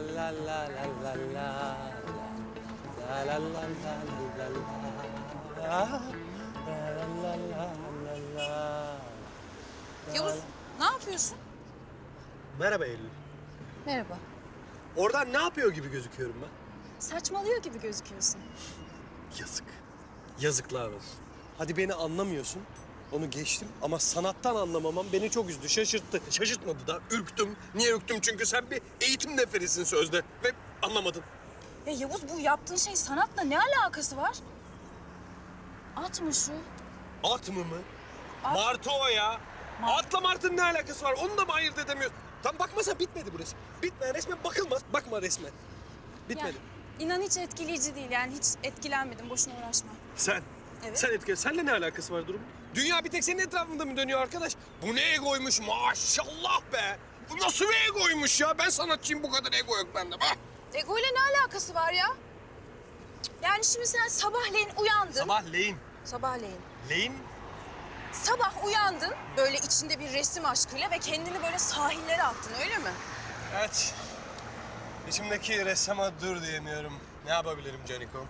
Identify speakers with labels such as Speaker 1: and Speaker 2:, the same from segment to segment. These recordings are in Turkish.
Speaker 1: la la la la la la La la la la la
Speaker 2: Yavuz ne yapıyorsun?
Speaker 1: Merhaba Eylül.
Speaker 2: Merhaba.
Speaker 1: Oradan ne yapıyor gibi gözüküyorum ben?
Speaker 2: Saçmalıyor gibi gözüküyorsun.
Speaker 1: Yazık. Yazıklar olsun. Hadi beni anlamıyorsun. Onu geçtim ama sanattan anlamamam beni çok üzdü, şaşırttı. Şaşırtmadı da, ürktüm. Niye ürktüm? Çünkü sen bir eğitim neferisin sözde ve anlamadın.
Speaker 2: Ya Yavuz bu yaptığın şey sanatla ne alakası var? Atma şu.
Speaker 1: At mı mı?
Speaker 2: At.
Speaker 1: Martı o ya.
Speaker 2: Mart.
Speaker 1: Atla martının ne alakası var? Onu da mı ayırt edemiyorsun? Tam bakmasa bitmedi bu resim. Bitmeyen resme bakılmaz. Bakma resme. Bitmedi.
Speaker 2: Ya, inan hiç etkileyici değil yani hiç etkilenmedim boşuna uğraşma.
Speaker 1: Sen.
Speaker 2: Evet.
Speaker 1: Sen etkili. Seninle ne alakası var durum? Dünya bir tek senin etrafında mı dönüyor arkadaş? Bu ne egoymuş maşallah be. Bu nasıl bir egoymuş ya? Ben sanatçıyım bu kadar ego yok bende. Bak.
Speaker 2: Ego ile ne alakası var ya? Yani şimdi sen sabahleyin uyandın.
Speaker 1: Sabahleyin.
Speaker 2: Sabahleyin.
Speaker 1: Leyin.
Speaker 2: Sabah uyandın böyle içinde bir resim aşkıyla ve kendini böyle sahillere attın öyle mi?
Speaker 1: Evet. İçimdeki ressama dur diyemiyorum. Ne yapabilirim Caniko?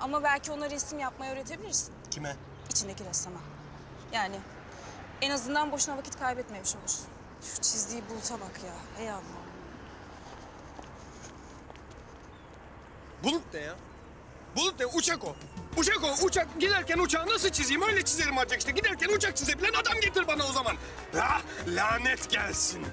Speaker 2: Ama belki ona resim yapmayı öğretebilirsin.
Speaker 1: Kime?
Speaker 2: içindeki ressama. Yani en azından boşuna vakit kaybetmemiş olursun. Şu çizdiği buluta bak ya. Ey Allah.
Speaker 1: Bulut ne ya? Bulut ne? Uçak o. Uçak o. Uçak. Giderken uçağı nasıl çizeyim? Öyle çizerim ancak işte. Giderken uçak çizebilen adam getir bana o zaman. Ah, lanet gelsin.